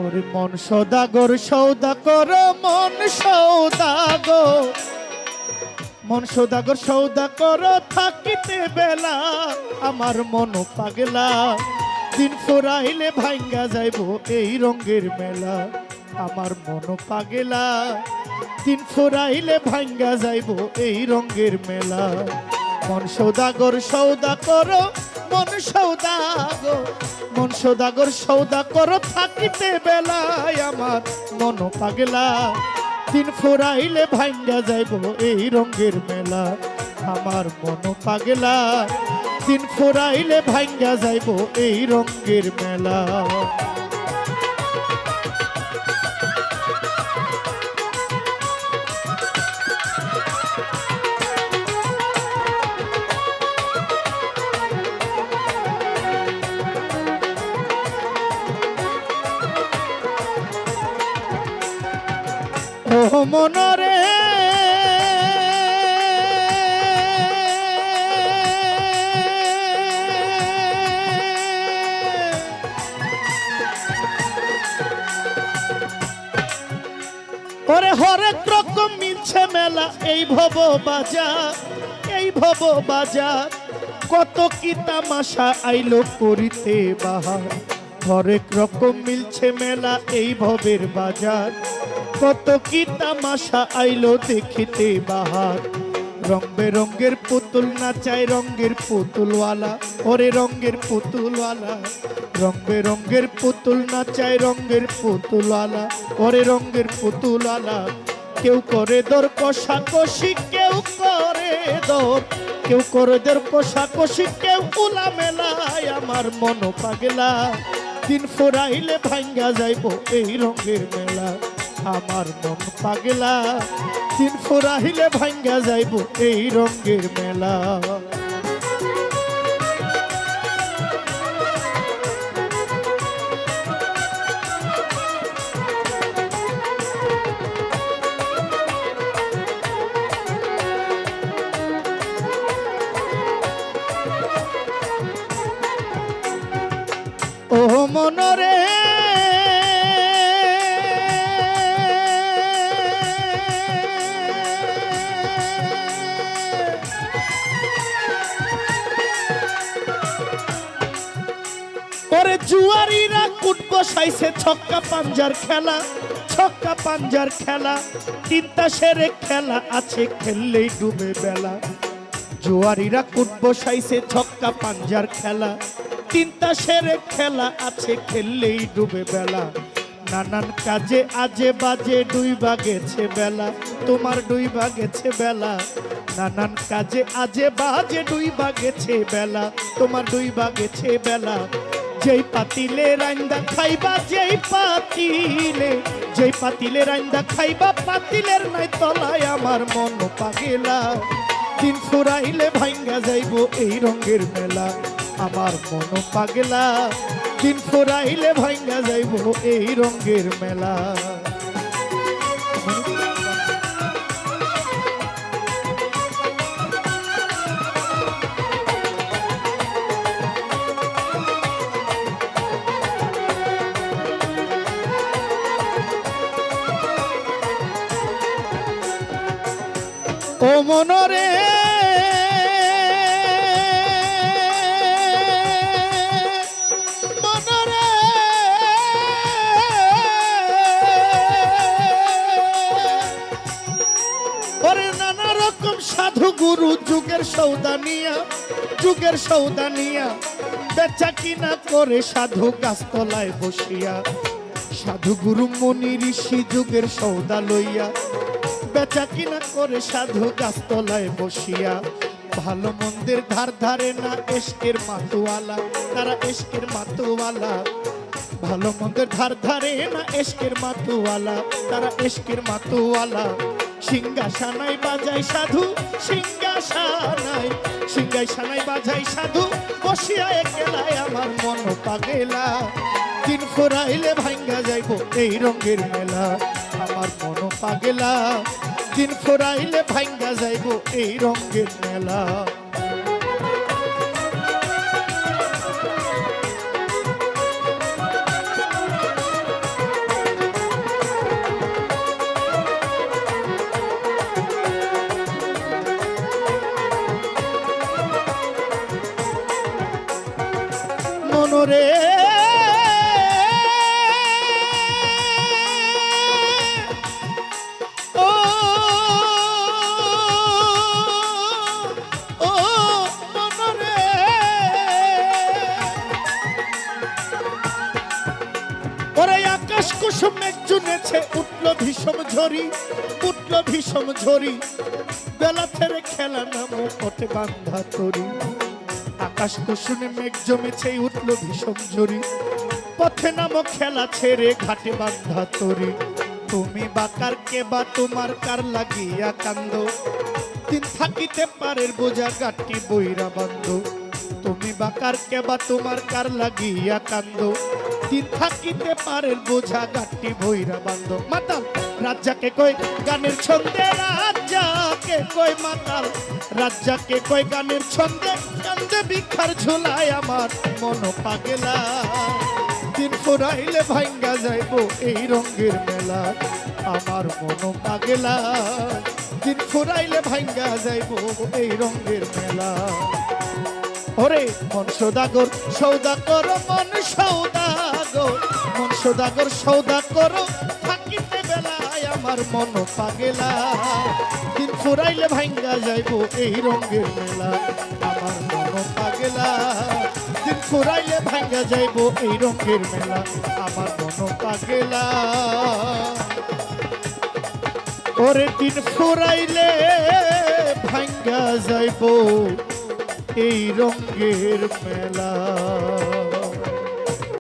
ওরে মন সদাগর সৌদা কর মন সৌদাগর। মন সদাগর সৌদা কর থাকিতে বেলা আমার মন পাগলা। দিন ফুরাইলে ভাঙ্গা যাইব এই রঙের মেলা, আমার মন পাগলা। দিন ফুরাইলে ভাঙ্গা যাইব এই রঙের মেলা। মন সৌদাগর সৌদা কর, মন সৌদাগর মন সৌদাগর সৌদা কর, থাকিতে বেলায় আমার মন পাগলা। দিন ফুরাইলে ভাঙ্গা যাইব এই রঙের মেলা, আমার মন পাগলা। দিন ফুরাইলে ভাঙ্গা যাইব এই রঙের মেলা। মনরে। ওরে হরেক রকম মিলছে মেলা, এই ভব বাজার, এই ভব বাজার। কত কি তামাশা আইলো করিতে বাহার। হরেক রকম মিলছে মেলা এই ভবের বাজার। কত কি তামাশা আইলো দেখিতে বাহার। রং বেরঙ্গের পুতুল নাচায় রঙ্গের পুতুলওয়ালা। ওরে রঙ্গের পুতুলওয়ালা। রং বেরঙ্গের পুতুল নাচায় রঙ্গের পুতুলওয়ালা। ওরে রঙ্গের পুতুলওয়ালা। কেউ করে দর কষাকষি, কেউ করে দর। কেউ করে দর কষাকষি, কেউ উলা মেলায় আমার মন পাগলা। দিন ফোরাইলে ভাঙ্গা যাইব এই রঙের মেলা। আমার মন পাগলা দিন ফোরাইলে ভাঙ্গা যাইব এই রঙের মেলা। মনরে। ওরে জুয়ারিরা কুট বসাইছে ছক্কা পাঞ্জার খেলা, ছক্কা পাঞ্জার খেলা, তিনটা সেরে খেলা আছে, খেললেই ডুবে বেলা। জুয়ারিরা কুট বসাইছে, ছক্কা পাঞ্জার খেলা তিনটা সেরে খেলা আছে, খেললেই ডুবে বেলা। নানান কাজে আজে বাজে ডুইবা গেছে বেলা, তোমার ডুইবা গেছে বেলা। নানান কাজে আজে বাজে ডুইবা গেছে বেলা, তোমার ডুইবা গেছে বেলা। যেই পাতিলে রান্দা খাইবা, যেই পাতিলে যেই পাতিলে রান্দা খাইবা, পাতিলের নাই তলায় আমার মন পাগেলা। দিন ফুরাইলে ভাঙ্গা যাইব এই রঙের মেলা। আমার মন পাগলা দিন ফুরাইলে ভাঙ্গা যাইব এই রঙের মেলা। ও মনরে সৌদানিয়া, যুগের সৌদানিয়া, বেচা কিনা করে সাধু গাছতলায় বসিয়া। সাধু গুরু মনি ঋষি যুগের সৌদা লইয়া, বেচা কিনা করে সাধু গাছতলায় বসিয়া। ভালো মন্দির ধার ধারে না এসকের মাতুয়ালা, তারা এসকের মাতুয়ালা। ভালো মন্দের ধার ধারে না এসকের মাতুয়ালা, তারা এসকের মাতুয়ালা। সিংহাসানাই বাজাই সাধু সিংহাসানাই সিংহাসানাই বাজাই সাধু। বসিয়া একলায় আমার মন পাগেলা। দিন ফুরাইলে ভাঙ্গা যাইব এই রঙের মেলা। আমার মন পাগেলা। দিন ফুরাইলে ভাঙ্গা যাইব এই রঙের মেলা। আকাশ কুসুম জুনেছে, উঠল ভীষণ ঝরি উঠল ভীষণ ঝরি বেলা ফেরে খেলা নামো পটে বান্ধা তরি। আকাশ কুসুমে মেঘ জমেছে, উঠল ভীষণ ঝরি পথে নামো খেলা ছেড়ে, ঘাটে বান্ধা তরি। তুমি বাকার কে বা তোমার কার লাগিয়া কান্দ? দিন থাকিতে পারের বোঝা গাটি বইরা বান্ধ তুমি বাকার কে বা তোমার কার লাগিয়া কান্দ? দিন থাকিতে পারের বোঝা গাটি ভৈরা বান্ধ। মাতাল, রাজ্জাকে কই গানের ছন্দে, রাজ্জাকে কই মাতাল, রাজ্জাকে কই গানের ছন্দে ছন্দে বিখার ঝোলায় আমার মন পাগেলা। দিন ফুরাইলে ভাঙ্গা যাইব এই রঙের মেলা, আমার মন পাগেলা। দিন ফুরাইলে ভাঙ্গা যাইব এই রঙের মেলা। ওরে মন সৌদাগর সৌদা করো মন সৌদাগর মন সৌদাগর সৌদা করো থাকিতে বেলায় আমার মন পাগেলা। দিন ফুরাইলে ভাঙ্গা যাইব এই রঙের মেলা, আমার মন পাগেলা। দিন ফুরাইলে ভাঙ্গা যাইব এই রঙের মেলা, আমার মন পাগেলা। ওরে দিন ফুরাইলে ভাঙ্গা যাইব এই রঙের মেলা।